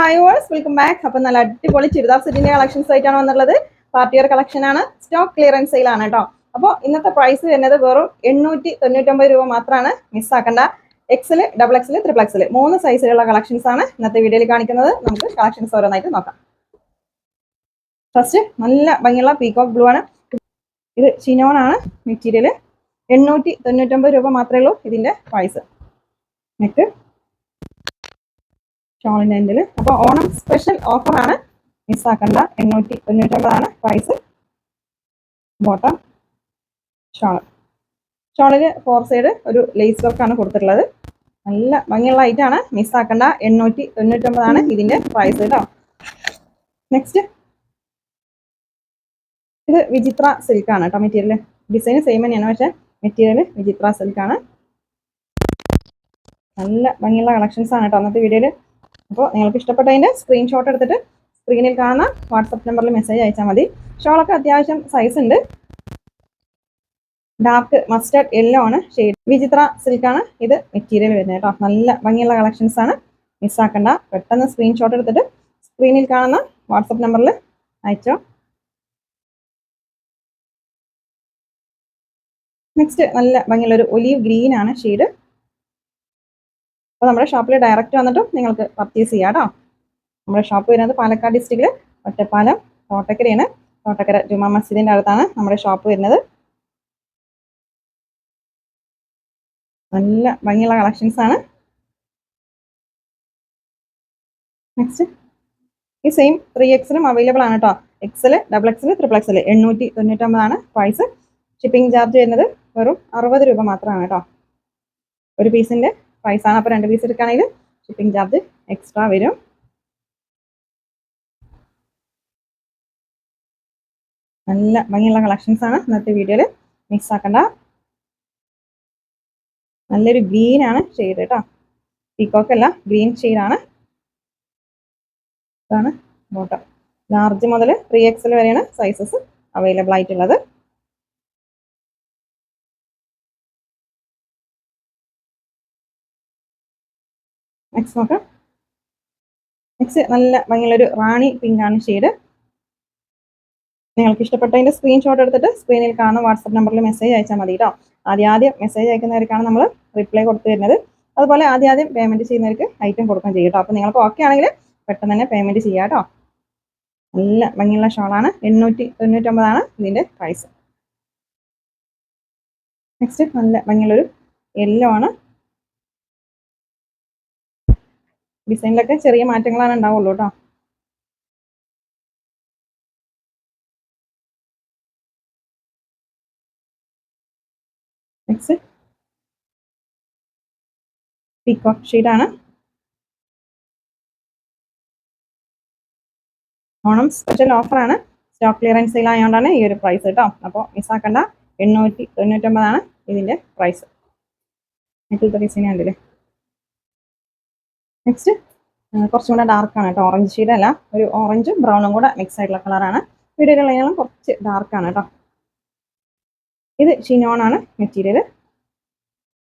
Hi verse welcome back അപ്പൊ നല്ല അടിപൊളി ചുരിദാർ സെറ്റിന്റെ കളക്ഷൻസ് ആയിട്ടാണ് വന്നുള്ളത് പാർട്ടി വെയർ കളക്ഷൻ ആണ്. സ്റ്റോക്ക് ക്ലിയറൻസ് സെയിലാണ് കേട്ടോ അപ്പോൾ ഇന്നത്തെ പ്രൈസ് വരുന്നത് വെറും എണ്ണൂറ്റി തൊണ്ണൂറ്റൊമ്പത് രൂപ മാത്രമാണ് മിസ്സാക്കേണ്ട എക്സിൽ ഡബിൾ എക്സിൽ ത്രിപ്പിൾ എക്സിൽ മൂന്ന് സൈസിലുള്ള കളക്ഷൻസ് ആണ് ഇന്നത്തെ വീഡിയോയിൽ കാണിക്കുന്നത്. നമുക്ക് കളക്ഷൻസ് ഓരോന്നായിട്ട് നോക്കാം. ഫസ്റ്റ് നല്ല ഭംഗിയുള്ള പീകോക്ക് ബ്ലൂ ആണ്. ഇത് ചിനോൺ ആണ് മെറ്റീരിയൽ എണ്ണൂറ്റി തൊണ്ണൂറ്റൊമ്പത് രൂപ മാത്രമേ ഉള്ളൂ ഇതിന്റെ പ്രൈസ് നെക്ക് ഷോളിന്റെ എൻഡിൽ അപ്പോൾ ഓണം സ്പെഷ്യൽ ഓഫറാണ് മിസ്സാക്കണ്ട. എണ്ണൂറ്റി തൊണ്ണൂറ്റൊമ്പതാണ് പ്രൈസ് ബോട്ടം ഷോൾ ഷോളിൽ ഫോർ സൈഡ് ഒരു ലേസ് വർക്കാണ് കൊടുത്തിട്ടുള്ളത്. നല്ല ഭംഗിയുള്ള ഐറ്റാണ് മിസ്സാക്കണ്ട. എണ്ണൂറ്റി തൊണ്ണൂറ്റൊമ്പതാണ് ഇതിന്റെ പ്രൈസ് കേട്ടോ നെക്സ്റ്റ് ഇത് വിചിത്ര സിൽക്കാണ് കേട്ടോ മെറ്റീരിയൽ ഡിസൈൻ സെയിം തന്നെയാണ്. പക്ഷേ മെറ്റീരിയൽ വിചിത്ര സിൽക്കാണ് നല്ല ഭംഗിയുള്ള കളക്ഷൻസ് ആണ് കേട്ടോ അന്നത്തെ വീഡിയോയിൽ അപ്പോൾ നിങ്ങൾക്ക് ഇഷ്ടപ്പെട്ടതിന്റെ സ്ക്രീൻഷോട്ട് എടുത്തിട്ട് സ്ക്രീനിൽ കാണുന്ന വാട്സപ്പ് നമ്പറിൽ മെസ്സേജ് അയച്ചാൽ മതി. ഷോളൊക്കെ അത്യാവശ്യം സൈസ് ഉണ്ട്. ഡാർക്ക് മസ്റ്റർഡ് യെല്ലോ ആണ്. ഷെയ്ഡ് വിചിത്ര സിൽക്കാണ് ഇത് മെറ്റീരിയൽ വരുന്നത് കേട്ടോ. നല്ല ഭംഗിയുള്ള കളക്ഷൻസ് ആണ്. മിസ്സാക്കണ്ട പെട്ടെന്ന് സ്ക്രീൻഷോട്ട് എടുത്തിട്ട് സ്ക്രീനിൽ കാണുന്ന വാട്സപ്പ് നമ്പറിൽ അയച്ചോ. നെക്സ്റ്റ് നല്ല ഭംഗിയുള്ള ഒരു ഒലീവ് ഗ്രീൻ ആണ്. ഷെയ്ഡ് അപ്പോൾ നമ്മുടെ ഷോപ്പിൽ ഡയറക്റ്റ് വന്നിട്ട് നിങ്ങൾക്ക് പർച്ചേസ് ചെയ്യാം കേട്ടോ നമ്മുടെ ഷോപ്പ് വരുന്നത് പാലക്കാട് ഡിസ്ട്രിക്റ്റിൽ ഒറ്റപ്പാലം തോട്ടക്കരയാണ്. തോട്ടക്കര ജുമാ മസ്ജിദിന്റെ അടുത്താണ് നമ്മുടെ ഷോപ്പ് വരുന്നത്. നല്ല ഭംഗിയുള്ള കളക്ഷൻസ് ആണ്. നെക്സ്റ്റ് ഈ സെയിം ത്രീ എക്സിലും അവൈലബിൾ ആണ് കേട്ടോ XL double XL triple XL എണ്ണൂറ്റി തൊണ്ണൂറ്റൊമ്പതാണ് പ്രൈസ് ഷിപ്പിംഗ് ചാർജ് വരുന്നത് വെറും അറുപത് രൂപ മാത്രമാണ് കേട്ടോ ഒരു പീസിന്റെ പ്രൈസാണ് അപ്പോൾ രണ്ട് പീസ് എടുക്കുകയാണെങ്കിൽ ഷിപ്പിംഗ് ചാർജ് എക്സ്ട്രാ വരും. നല്ല ഭംഗിയുള്ള കളക്ഷൻസ് ആണ് ഇന്നത്തെ വീഡിയോയിൽ മിക്സ് ആക്കണ്ട. നല്ലൊരു ഗ്രീൻ ആണ് ഷെയ്ഡ് കേട്ടോ. പീക്കോക്ക് അല്ല ഗ്രീൻ ഷെയ്ഡാണ് ഇതാണ് ബോട്ടം ലാർജ് മുതൽ ത്രീ എക്സൽ വരെയാണ് സൈസസ് അവൈലബിൾ ആയിട്ടുള്ളത്. നെക്സ്റ്റ് നോക്കാം. നെക്സ്റ്റ് നല്ല ഭംഗിയുള്ളൊരു റാണി പിങ്കാണ് ഷെയ്ഡ് നിങ്ങൾക്ക് ഇഷ്ടപ്പെട്ടതിന്റെ സ്ക്രീൻഷോട്ട് എടുത്തിട്ട് സ്ക്രീനിൽ കാണുന്ന വാട്സപ്പ് നമ്പറിൽ മെസ്സേജ് അയച്ചാൽ മതി കേട്ടോ ആദ്യം ആദ്യം മെസ്സേജ് അയക്കുന്നവർക്കാണ് നമ്മൾ റിപ്ലൈ കൊടുത്തു വരുന്നത്. അതുപോലെ ആദ്യം ആദ്യം പേയ്മെന്റ് ചെയ്യുന്നവർക്ക് ഐറ്റം കൊടുക്കാൻ ചെയ്യും കേട്ടോ അപ്പോൾ നിങ്ങൾക്ക് ഓക്കെ ആണെങ്കിൽ പെട്ടെന്ന് തന്നെ പേയ്മെന്റ് ചെയ്യാം കേട്ടോ നല്ല ഭംഗിയുള്ള ഷോളാണ് എണ്ണൂറ്റി തൊണ്ണൂറ്റൊമ്പതാണ് ഇതിന്റെ പ്രൈസ് നെക്സ്റ്റ് നല്ല ഭംഗിയുള്ളൊരു യെല്ലോ ആണ്. ഡിസൈനിലൊക്കെ ചെറിയ മാറ്റങ്ങളാണ് ഉണ്ടാവുള്ളൂ കേട്ടോ നെക്സ്റ്റ് പീക്കോക്ക് ഷീഡാണ് ഓണം സ്പെഷ്യൽ ഓഫറാണ് സ്റ്റോക്ക് ക്ലിയറൻസ് സെയിൽ ആയതുകൊണ്ടാണ് ഈ ഒരു പ്രൈസ് കേട്ടോ അപ്പോൾ മിസ്സാക്കണ്ട എണ്ണൂറ്റി തൊണ്ണൂറ്റൊമ്പതാണ് ഇതിന്റെ പ്രൈസ് നെറ്റിലത്തെ ഡിസൈൻ കണ്ടില്ലേ? നെക്സ്റ്റ് കുറച്ചും കൂടെ ഡാർക്കാണ് കേട്ടോ. ഓറഞ്ച് ഷെയ്ഡ് അല്ല. ഒരു ഓറഞ്ചും ബ്രൗണും കൂടെ മിക്സ് ആയിട്ടുള്ള കളറാണ് വീഡിയോയിലുള്ളതിനും കുറച്ച് ഡാർക്കാണ് കേട്ടോ. ഇത് ഷിനോൺ ആണ് മെറ്റീരിയൽ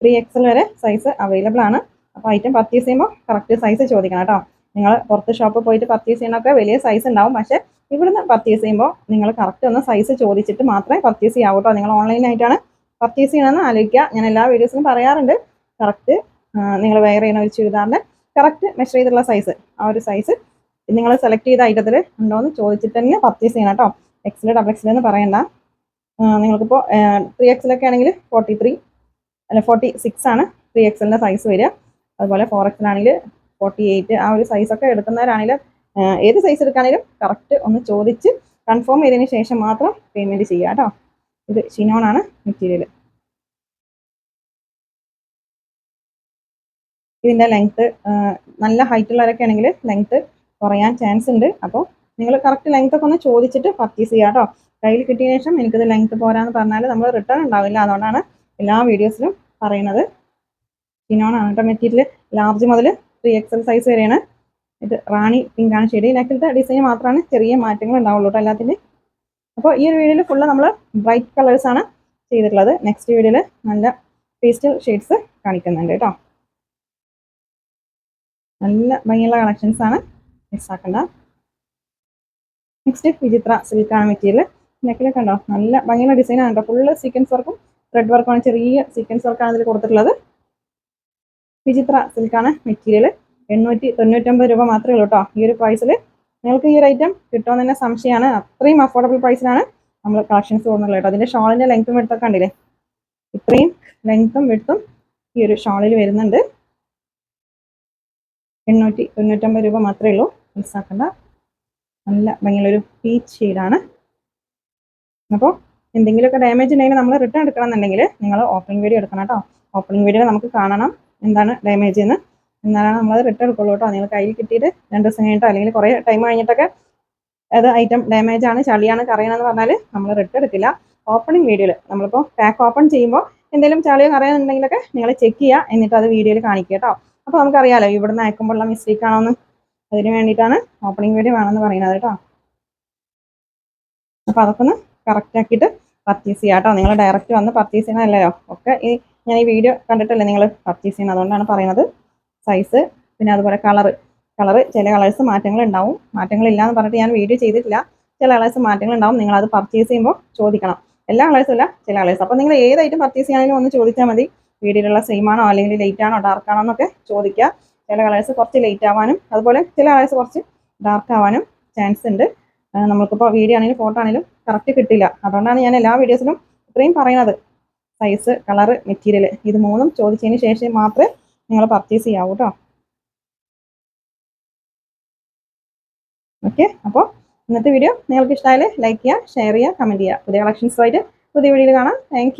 ത്രീ എക്സൽ വരെ സൈസ് അവൈലബിൾ ആണ്. അപ്പോൾ ഐറ്റം പർച്ചേസ് ചെയ്യുമ്പോൾ കറക്റ്റ് സൈസ് ചോദിക്കണം കേട്ടോ. നിങ്ങൾ പുറത്ത് ഷോപ്പിൽ പോയിട്ട് പർച്ചേസ് ചെയ്യണമൊക്കെ വലിയ സൈസ് ഉണ്ടാവും. പക്ഷേ ഇവിടുന്ന് പർച്ചേസ് ചെയ്യുമ്പോൾ നിങ്ങൾ കറക്റ്റ് ഒന്ന് സൈസ് ചോദിച്ചിട്ട് മാത്രമേ പർച്ചേസ് ചെയ്യാവൂ കേട്ടോ. നിങ്ങൾ ഓൺലൈനായിട്ടാണ് പർച്ചേസ് ചെയ്യണമെന്ന് ആലോചിക്കുക. ഞാൻ എല്ലാ വീഡിയോസിലും പറയാറുണ്ട്. കറക്റ്റ് നിങ്ങൾ വെയർ ചെയ്യുന്ന ഒരു ചുരിദാറിന്റെ കറക്റ്റ് മെഷർ ചെയ്തിട്ടുള്ള സൈസ് ആ ഒരു സൈസ് നിങ്ങൾ സെലക്ട് ചെയ്ത ഐറ്റത്തിൽ ഉണ്ടോ എന്ന് ചോദിച്ചിട്ട് തന്നെ പർച്ചേസ് ചെയ്യണം കേട്ടോ എക്സിൽ ഡബിൾ എക്സിൽ എന്ന് പറയണ്ട. നിങ്ങൾക്കിപ്പോൾ ത്രീ എക്സിലൊക്കെ ആണെങ്കിൽ ഫോർട്ടി ത്രീ അല്ല ഫോർട്ടി സിക്സ് ആണ് ത്രീ എക്സലിന്റെ സൈസ് വരിക. അതുപോലെ ഫോർ എക്സിലാണെങ്കിൽ ഫോർട്ടി എയ്റ്റ് ആ ഒരു സൈസൊക്കെ എടുക്കുന്നവരാണെങ്കിൽ ഏത് സൈസ് എടുക്കുകയാണെങ്കിലും കറക്റ്റ് ഒന്ന് ചോദിച്ച് കൺഫേം ചെയ്തതിന് ശേഷം മാത്രം പേയ്മെന്റ് ചെയ്യുക കേട്ടോ ഇത് ഷിനോണാണ് മെറ്റീരിയൽ ഇതിന്റെ ലെങ്ത്ത് നല്ല ഹൈറ്റ് ഉള്ളവരൊക്കെ ആണെങ്കിൽ ലെങ്ത്ത് കുറയാൻ ചാൻസ് ഉണ്ട്. അപ്പോൾ നിങ്ങൾ കറക്റ്റ് ലെങ്ത് ഒക്കെ ഒന്ന് ചോദിച്ചിട്ട് പർച്ചേസ് ചെയ്യുക കേട്ടോ കയ്യിൽ കിട്ടിയ ശേഷം എനിക്കിത് ലെങ്ത് പോരാന്ന് പറഞ്ഞാൽ നമ്മൾ റിട്ടേൺ ഉണ്ടാവില്ല. അതുകൊണ്ടാണ് എല്ലാ വീഡിയോസിലും പറയുന്നത്. ചിനോണാണ് കേട്ടോ മെറ്റീരിയൽ ലാർജ് മുതൽ ത്രീ എക്സൽ സൈസ് വരെയാണ്. ഇത് റാണി പിങ്കാണ് ഷെയ്ഡ് ഇതിനകത്തെ ഡിസൈൻ മാത്രമാണ് ചെറിയ മാറ്റങ്ങൾ ഉണ്ടാവുള്ളൂ കേട്ടോ എല്ലാത്തിന്റെ അപ്പോൾ ഈ ഒരു വീഡിയോയിൽ ഫുള്ള് നമ്മൾ ബ്രൈറ്റ് കളേഴ്സാണ് ചെയ്തിട്ടുള്ളത്. നെക്സ്റ്റ് വീഡിയോയിൽ നല്ല പേസ്റ്റൽ ഷെയ്ഡ്സ് കാണിക്കുന്നുണ്ട് കേട്ടോ നല്ല ഭംഗിയുള്ള കളക്ഷൻസ് ആണ്. മിസ്സാക്കണ്ട നെക്സ്റ്റ് വിചിത്ര സിൽക്കാണ് മെറ്റീരിയൽ നെക്കിലെ കണ്ടോ? നല്ല ഭംഗിയുള്ള ഡിസൈനാണ് കേട്ടോ ഫുള്ള് സീക്വൻസ് വർക്കും ത്രെഡ് വർക്കുമാണ് ചെറിയ സീക്വൻസ് വർക്കാണ് ഇതിൽ കൊടുത്തിട്ടുള്ളത്. വിചിത്ര സിൽക്കാണ് മെറ്റീരിയൽ എണ്ണൂറ്റി തൊണ്ണൂറ്റൊമ്പത് രൂപ മാത്രമേ ഉള്ളൂ കേട്ടോ ഈ ഒരു പ്രൈസിൽ നിങ്ങൾക്ക് ഈ ഒരു ഐറ്റം കിട്ടുമെന്ന് തന്നെ സംശയമാണ് അത്രയും അഫോർഡബിൾ പ്രൈസിലാണ് നമ്മൾ കളക്ഷൻസ് പോകുന്നുള്ളത് കേട്ടോ അതിന്റെ ഷോളിന്റെ ലെങ്ത്തും വെടുത്തൊക്കെ കണ്ടില്ലേ? ഇത്രയും ലെങ്ത്തും വെടുത്തും ഈ ഒരു ഷോളിൽ വരുന്നുണ്ട്. എണ്ണൂറ്റി തൊണ്ണൂറ്റൊമ്പത് രൂപ മാത്രമേ ഉള്ളൂ. മിസ്സാക്കണ്ട നല്ല ഭംഗിയുള്ളൊരു പീച്ച് ഷെയ്ഡാണ് അപ്പോൾ എന്തെങ്കിലുമൊക്കെ ഡാമേജ് ഉണ്ടെങ്കിൽ നമ്മൾ റിട്ടേൺ എടുക്കണം എന്നുണ്ടെങ്കിൽ നിങ്ങൾ ഓപ്പണിംഗ് വീഡിയോ എടുക്കണം കേട്ടോ. ഓപ്പണിംഗ് വീഡിയോ നമുക്ക് കാണണം എന്താണ് ഡാമേജ് എന്ന്. എന്നാലാണ് നമ്മൾ റിട്ടേൺ എടുക്കുള്ളൂ കേട്ടോ. നിങ്ങൾ കയ്യിൽ കിട്ടിയിട്ട് രണ്ട് ദിവസം കഴിഞ്ഞിട്ടോ അല്ലെങ്കിൽ കുറേ ടൈം കഴിഞ്ഞിട്ടൊക്കെ അത് ഐറ്റം ഡാമേജ് ആണ് ചളിയാണ് കറിയണമെന്ന് പറഞ്ഞാൽ നമ്മൾ റിട്ടേൺ എടുക്കില്ല ഓപ്പണിംഗ് വീഡിയോയിൽ നമ്മളിപ്പോൾ പാക്ക് ഓപ്പൺ ചെയ്യുമ്പോൾ എന്തെങ്കിലും ചളിയോ കറിയാന്നുണ്ടെങ്കിലൊക്കെ നിങ്ങൾ ചെക്ക് ചെയ്യുക. എന്നിട്ട് അത് വീഡിയോയിൽ കാണിക്കുക കേട്ടോ. അപ്പോൾ നമുക്കറിയാലോ ഇവിടുന്ന് അയക്കുമ്പോഴുള്ള മിസ്റ്റേക്ക് ആണോന്ന്. അതിന് വേണ്ടിയിട്ടാണ് ഓപ്പണിംഗ് വീഡിയോ വേണമെന്ന് പറയുന്നത് കേട്ടോ. അപ്പോൾ അതൊക്കെ ഒന്ന് കറക്റ്റ് ആക്കിയിട്ട് പർച്ചേസ് ചെയ്യാം കേട്ടോ. നിങ്ങൾ ഡയറക്റ്റ് വന്ന് പർച്ചേസ് ചെയ്യണമല്ലോ ഒക്കെ ഈ ഞാൻ ഈ വീഡിയോ കണ്ടിട്ടല്ലേ നിങ്ങൾ പർച്ചേസ് ചെയ്യുന്നത്? അതുകൊണ്ടാണ് പറയുന്നത്. സൈസ് പിന്നെ അതുപോലെ കളറ് കളറ് ചില കളേഴ്സ് മാറ്റങ്ങൾ ഉണ്ടാവും മാറ്റങ്ങളില്ല എന്ന് പറഞ്ഞിട്ട് ഞാൻ വീഡിയോ ചെയ്തിട്ടില്ല. ചില കളേഴ്സ് മാറ്റങ്ങൾ ഉണ്ടാവും നിങ്ങൾ അത് പർച്ചേസ് ചെയ്യുമ്പോൾ ചോദിക്കണം. എല്ലാ കളേഴ്സും ഇല്ല ചില കളേഴ്സ് അപ്പോൾ നിങ്ങൾ ഏതായിട്ടും പർച്ചേസ് ചെയ്യാനും ഒന്ന് ചോദിച്ചാൽ മതി. വീഡിയോയിലുള്ള സെയിം ആണോ അല്ലെങ്കിൽ ലൈറ്റ് ആണോ ഡാർക്ക് ആണോ എന്നൊക്കെ ചോദിക്കുക. ചില കളേഴ്സ് കുറച്ച് ലൈറ്റ് ആവാനും അതുപോലെ ചില കളേഴ്സ് കുറച്ച് ഡാർക്ക് ആവാനും ചാൻസ് ഉണ്ട്. നമ്മൾക്കിപ്പോൾ വീഡിയോ ആണെങ്കിലും ഫോട്ടോ ആണെങ്കിലും കറക്റ്റ് കിട്ടില്ല. അതുകൊണ്ടാണ് ഞാൻ എല്ലാ വീഡിയോസിലും ഇത്രയും പറയുന്നത്. സൈസ് കളറ് മെറ്റീരിയൽ ഇത് മൂന്നും ചോദിച്ചതിന് ശേഷം മാത്രമേ നിങ്ങൾ പർച്ചേസ് ചെയ്യാവൂ കേട്ടോ ഓക്കെ അപ്പോൾ ഇന്നത്തെ വീഡിയോ നിങ്ങൾക്ക് ഇഷ്ടമായാൽ ലൈക്ക് ചെയ്യുക ഷെയർ ചെയ്യുക കമന്റ് ചെയ്യുക. പുതിയ കളക്ഷൻസുമായിട്ട് പുതിയ വീഡിയോയിൽ കാണാം. താങ്ക്